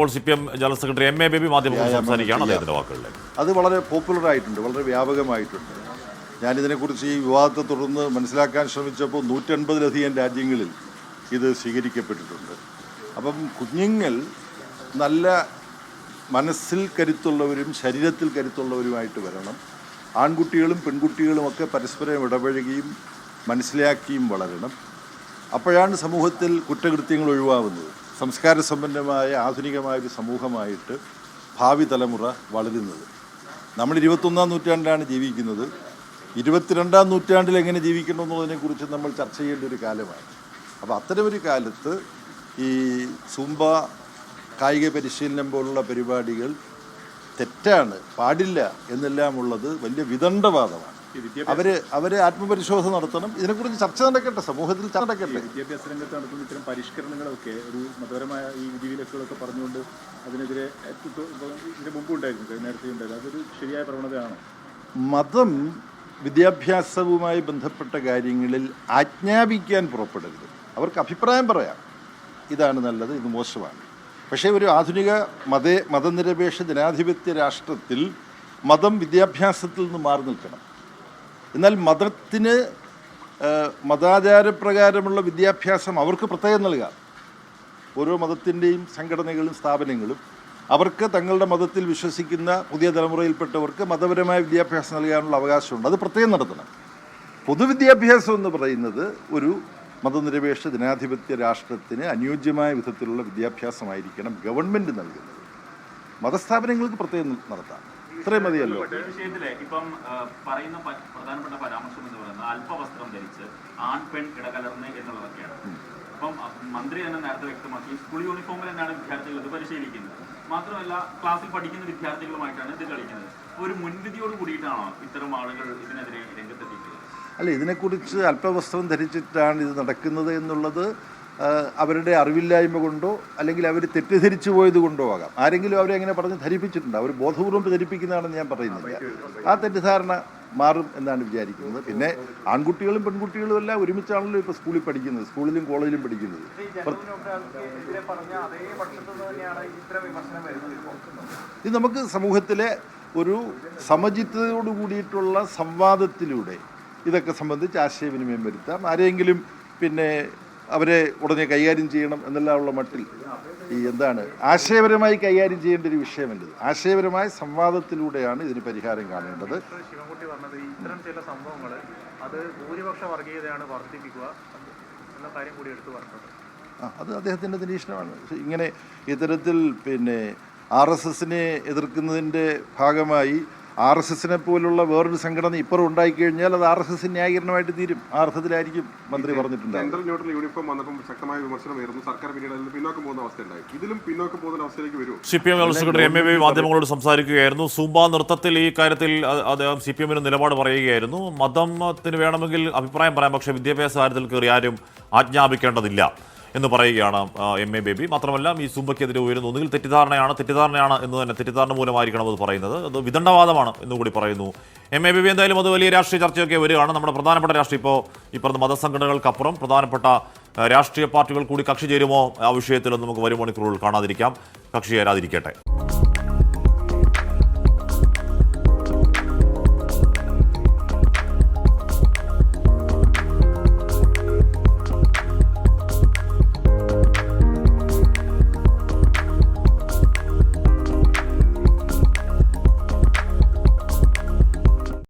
ഇപ്പോൾ C P M general secretary M A Baby മാധ്യമങ്ങളോട് സംസാരിക്കുകയാണ് അദ്ദേഹത്തിന്റെ വാക്കുകളിൽ അത് വളരെ പോപ്പുലർ ആയിട്ടുണ്ട് വളരെ വ്യാപകമായിട്ടുണ്ട്. ഞാനിതിനെക്കുറിച്ച് ഈ വിവാദത്തെ തുടർന്ന് മനസ്സിലാക്കാൻ ശ്രമിച്ചപ്പോൾ നൂറ്റൻപതിലധികം രാജ്യങ്ങളിൽ ഇത് സ്വീകരിക്കപ്പെട്ടിട്ടുണ്ട്. അപ്പം കുഞ്ഞുങ്ങൾ നല്ല മനസ്സിൽ കരുത്തുള്ളവരും ശരീരത്തിൽ കരുത്തുള്ളവരുമായിട്ട് വരണം. ആൺകുട്ടികളും പെൺകുട്ടികളുമൊക്കെ പരസ്പരം ഇടപഴകിയും മനസ്സിലാക്കിയും വളരണം. അപ്പോഴാണ് സമൂഹത്തിൽ കുറ്റകൃത്യങ്ങൾ ഒഴിവാകുന്നത്. സംസ്കാര സമ്പന്നമായ ആധുനികമായ ഒരു സമൂഹമായിട്ട് ഭാവി തലമുറ വളരുന്നത്. നമ്മൾ ഇരുപത്തൊന്നാം നൂറ്റാണ്ടിലാണ് ജീവിക്കുന്നത്. ഇരുപത്തിരണ്ടാം നൂറ്റാണ്ടിൽ എങ്ങനെ ജീവിക്കണം എന്നുള്ളതിനെക്കുറിച്ച് നമ്മൾ ചർച്ച ചെയ്യേണ്ട ഒരു കാലമാണ്. അപ്പോൾ അത്തരമൊരു കാലത്ത് ഈ സുംബ കായിക പരിശീലനം പോലുള്ള പരിപാടികൾ തെറ്റാണ് പാടില്ല എന്നെല്ലാം ഉള്ളത് വലിയ വിദണ്ഡവാദമാണ്. അവർ അവർ ആത്മപരിശോധന നടത്തണം. ഇതിനെക്കുറിച്ച് ചർച്ച നടക്കട്ടെ സമൂഹത്തിൽ ചർച്ച നടക്കട്ടെ. വിദ്യാഭ്യാസ രംഗത്ത് നടത്തുന്ന ഇത്തരം പരിഷ്കരണങ്ങളൊക്കെ ഒരു മതപരമായ ഈ വിധിവിലക്കുകളൊക്കെ പറഞ്ഞുകൊണ്ട് അതിനെതിരെ ഇതിന് മുമ്പ് ഉണ്ടായിരുന്നു നേരത്തെ ഉണ്ടായിരുന്നു. അതൊരു ശരിയായ പ്രവണതയാണ്? മതം വിദ്യാഭ്യാസവുമായി ബന്ധപ്പെട്ട കാര്യങ്ങളിൽ ആജ്ഞാപിക്കാൻ പുറപ്പെടരുത്. അവർക്ക് അഭിപ്രായം പറയാം. ഇതാണ് നല്ലത് ഇത് മോശമാണ്. പക്ഷേ ഒരു ആധുനിക മത മതനിരപേക്ഷ ജനാധിപത്യ രാഷ്ട്രത്തിൽ മതം വിദ്യാഭ്യാസത്തിൽ നിന്ന് മാറി നിൽക്കണം. എന്നാൽ മതത്തിന് മതാചാരപ്രകാരമുള്ള വിദ്യാഭ്യാസം അവർക്ക് പ്രത്യേകം നൽകാം ഓരോ മതത്തിന്റെയും സംഘടനകളും സ്ഥാപനങ്ങളും അവർക്ക് തങ്ങളുടെ മതത്തിൽ വിശ്വസിക്കുന്ന പുതിയ തലമുറയിൽപ്പെട്ടവർക്ക് മതപരമായ വിദ്യാഭ്യാസം നൽകാനുള്ള അവകാശമുണ്ട്. അത് പ്രത്യേകം നടത്തണം. പൊതുവിദ്യാഭ്യാസം എന്ന് പറയുന്നത് ഒരു മതനിരപേക്ഷ ജനാധിപത്യ രാഷ്ട്രത്തിന് അനുയോജ്യമായ വിധത്തിലുള്ള വിദ്യാഭ്യാസമായിരിക്കണം ഗവൺമെന്റ് നൽകുന്നത്. മതസ്ഥാപനങ്ങൾക്ക് പ്രത്യേകം നടത്താം. ഇത്രയും മതിയല്ലോ. വിഷയത്തിൽ ഇപ്പം പറയുന്ന പ്രധാനപ്പെട്ട പരാമർശം എന്ന് പറയുന്നത് അല്പവസ്ത്രം ധരിച്ച് ആൺ പെൺ ഇടകലർന്ന് എന്നുള്ളതൊക്കെയാണ്. അപ്പം മന്ത്രി തന്നെ നേരത്തെ വ്യക്തമാക്കി സ്കൂൾ യൂണിഫോമിൽ തന്നെയാണ് വിദ്യാർത്ഥികൾ ഇത് പരിശീലിക്കുന്നത്. മാത്രമല്ല ക്ലാസ്സിൽ പഠിക്കുന്ന വിദ്യാർത്ഥികളുമായിട്ടാണ് ഇത് കളിക്കുന്നത്. ഒരു മുൻവിധിയോട് കൂടിയിട്ടാണോ ഇത്തരം ആളുകൾ ഇതിനെതിരെ രംഗത്തെത്തിയിട്ടുള്ളത്? അല്ല ഇതിനെക്കുറിച്ച് അല്പവസ്ത്രം ധരിച്ചിട്ടാണ് ഇത് നടക്കുന്നത് എന്നുള്ളത് അവരുടെ അറിവില്ലായ്മ കൊണ്ടോ അല്ലെങ്കിൽ അവർ തെറ്റിദ്ധരിച്ചു പോയത് കൊണ്ടോ ആകാം. ആരെങ്കിലും അവരെ അങ്ങനെ പറഞ്ഞ് ധരിപ്പിച്ചിട്ടുണ്ട്? അവർ ബോധപൂർവം ധരിപ്പിക്കുന്നതാണെന്ന് ഞാൻ പറയുന്നില്ല. ആ തെറ്റിദ്ധാരണ മാറും എന്നാണ് വിചാരിക്കുന്നത്. പിന്നെ ആൺകുട്ടികളും പെൺകുട്ടികളും എല്ലാം ഒരുമിച്ചാണല്ലോ ഇപ്പോൾ സ്കൂളിൽ പഠിക്കുന്നത്. സ്കൂളിലും കോളേജിലും പഠിക്കുന്നത്. ഇത് നമുക്ക് സമൂഹത്തിലെ ഒരു സമചിത്തതയോട് കൂടിയിട്ടുള്ള സംവാദത്തിലൂടെ ഇതൊക്കെ സംബന്ധിച്ച് ആശയവിനിമയം വരുത്താം. ആരെങ്കിലും പിന്നെ അവരെ ഉടനെ കൈകാര്യം ചെയ്യണം എന്നെല്ലാമുള്ള മട്ടിൽ ഈ എന്താണ് ആശയപരമായി കൈകാര്യം ചെയ്യേണ്ട ഒരു വിഷയമല്ല. ആശയപരമായ സംവാദത്തിലൂടെയാണ് ഇതിന് പരിഹാരം കാണേണ്ടത്. ശിവൻകുട്ടി പറഞ്ഞത് ഇത്തരം ചില സംഭവങ്ങൾ അത് ഭൂരിപക്ഷ വർഗീയതയാണ് വർദ്ധിപ്പിക്കുക. എന്ന കാര്യം കൂടി എടുത്തു പറഞ്ഞത്. ആ അത് അദ്ദേഹത്തിന്റെ നിരീക്ഷണമാണ്. ഇങ്ങനെ ഇത്തരത്തിൽ പിന്നെ ആർ എസ് എസിനെ എതിർക്കുന്നതിന്റെ ഭാഗമായി ആർ എസ് എസിനെ പോലുള്ള വേറൊരു സംഘടന ഇപ്പുറം ഉണ്ടായി കഴിഞ്ഞാൽ അത് ആർ എസ് എസ് ന്യായീകരണമായിട്ട് തീരും. ആ അർത്ഥത്തിലായിരിക്കും മന്ത്രി പറഞ്ഞിട്ടുണ്ടാകും സെൻട്രൽ ന്യൂട്രൽ യൂണിഫോം വന്നപ്പോൾ ശക്തമായ വിമർശനം ഉയർന്നു. സർക്കാർ പിന്നീട് പിന്നോക്കം പോകുന്ന അവസ്ഥ ഉണ്ടായി. ഇതിലും പിന്നോക്കം പോകുന്ന അവസ്ഥയിലേക്ക് വരും. C P M general secretary M A B മാധ്യമങ്ങളോട് സംസാരിക്കുകയായിരുന്നു. സൂംബ നൃത്തത്തിൽ ഈ കാര്യത്തിൽ അദ്ദേഹം സി പി എമ്മിന് നിലപാട് പറയുകയായിരുന്നു. മതത്തിന് വേണമെങ്കിൽ അഭിപ്രായം പറയാം പക്ഷേ വിദ്യാഭ്യാസ കാര്യത്തിൽ കയറി ആരും ആജ്ഞാപിക്കേണ്ടതില്ല. എന്ന് പറയുകയാണ് എം എ ബേബി മാത്രമല്ല ഈ സുംബയ്ക്കെതിരെ ഉയരുന്ന ഒന്നുകിൽ തെറ്റിദ്ധാരണയാണ് തെറ്റിദ്ധാരണയാണ് എന്ന് തന്നെ തെറ്റിദ്ധാരണ മൂലമായിരിക്കണം അത് പറയുന്നത്. അത് വിദണ്ഡവാദമാണ് എന്നുകൂടി പറയുന്നു. എം എ ബേബി എന്തായാലും അത് വലിയ രാഷ്ട്രീയ ചർച്ചയൊക്കെ വരികയാണ്. നമ്മുടെ പ്രധാനപ്പെട്ട രാഷ്ട്രീയ ഇപ്പോൾ ഈ മതസംഘടനകൾക്കപ്പുറം പ്രധാനപ്പെട്ട രാഷ്ട്രീയ പാർട്ടികൾ കൂടി കക്ഷി ചേരുമോ? ആ വിഷയത്തിലൊന്നും നമുക്ക് വരും മണിക്കൂറുകൾ കാണാതിരിക്കാം. കക്ഷി ചേരാതിരിക്കട്ടെ.